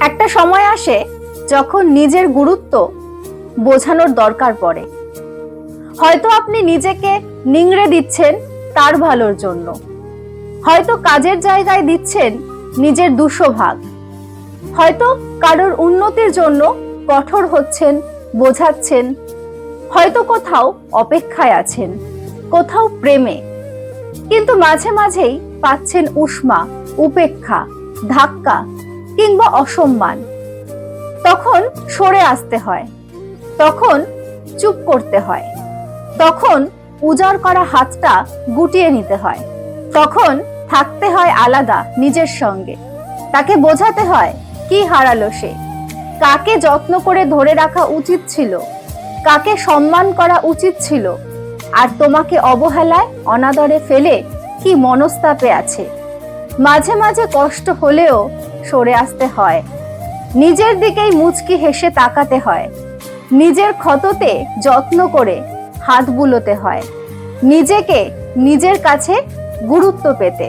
একটা সময় আসে যখন নিজের গুরুত্ব বোঝানোর দরকার পড়ে। হয়তো আপনি নিজেকে নিংড়ে দিচ্ছেন তার ভালোর জন্য। হয়তো কাজের জায়গায় দিচ্ছেন নিজের দুশো ভাগ হয়তো কারোর উন্নতির জন্য কঠোর হচ্ছেন, বোঝাচ্ছেন। হয়তো কোথাও অপেক্ষায় আছেন, কোথাও প্রেমে। কিন্তু মাঝে মাঝেই পাচ্ছেন উষ্মা, উপেক্ষা, ধাক্কা কিংবা অসম্মান। তখন সরে আসতে হয়। তখন চুপ করতে হয়। তখন উজাড় করা হাতটা গুটিয়ে নিতে হয়। তখন থাকতে হয় আলাদা, নিজের সঙ্গে। তাকে বোঝাতে হয়, কি হারালো সে? কাকে যত্ন করে ধরে রাখা উচিত ছিল? কাকে সম্মান করা উচিত ছিল? আর তোমাকে অবহেলায়, অনাদরে ফেলে কি মনস্তাপে আছে? মাঝে মাঝে কষ্ট হলেও সরে আসতে হয়। নিজের দিকেই মুচকি হেসে তাকাতে হয়। নিজের ক্ষততে যত্ন করে হাত বুলোতে হয়। নিজেকে নিজের কাছে গুরুত্ব পেতে।